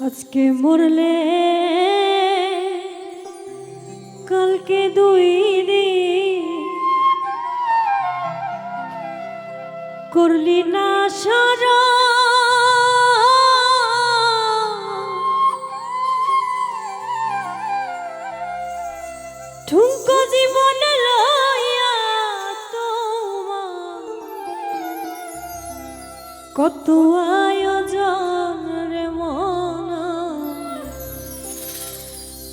আজকে মরলে কালকে দুই দিন করলি না সারা। ঠুঙ্কো জীবন লইয়া তোমার কত আয়োজন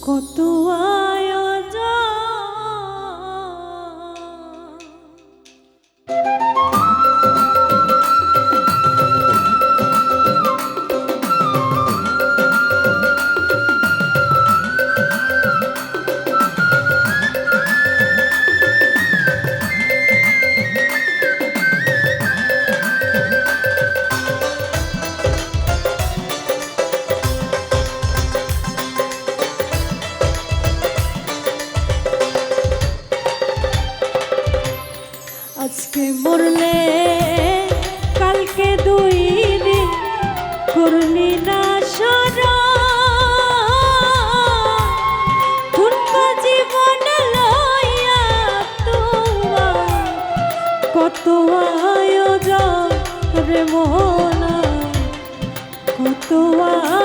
কত আজকে মরলে, কালকে দুই দিন করলি না সারা। জীবন লইয়া তোমার কত আয়োজন রে মোহনা, কত আয়োজন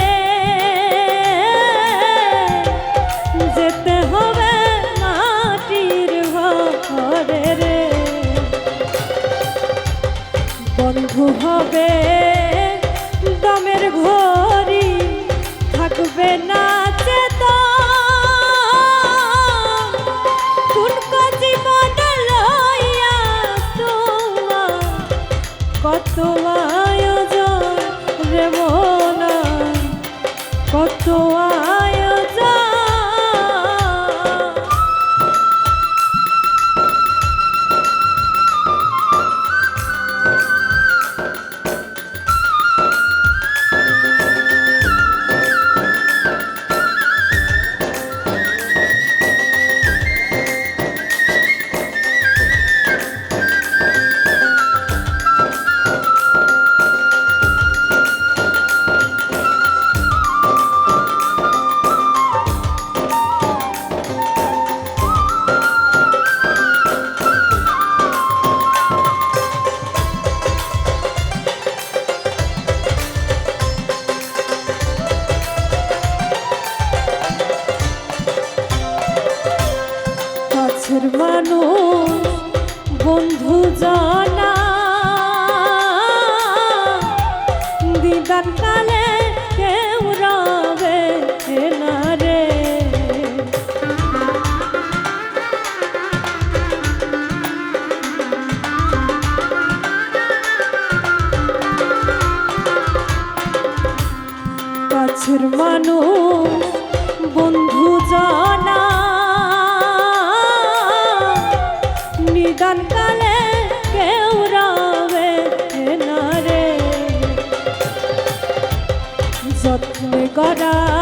হবে। দমের ঘড়ি থাকবে না কত আয়োজন রে মনা কত আয়োজন কাছের মানুষ বন্ধু জানা। দিদান কালে কেউ রবে না রে? কাছের মানুষ করা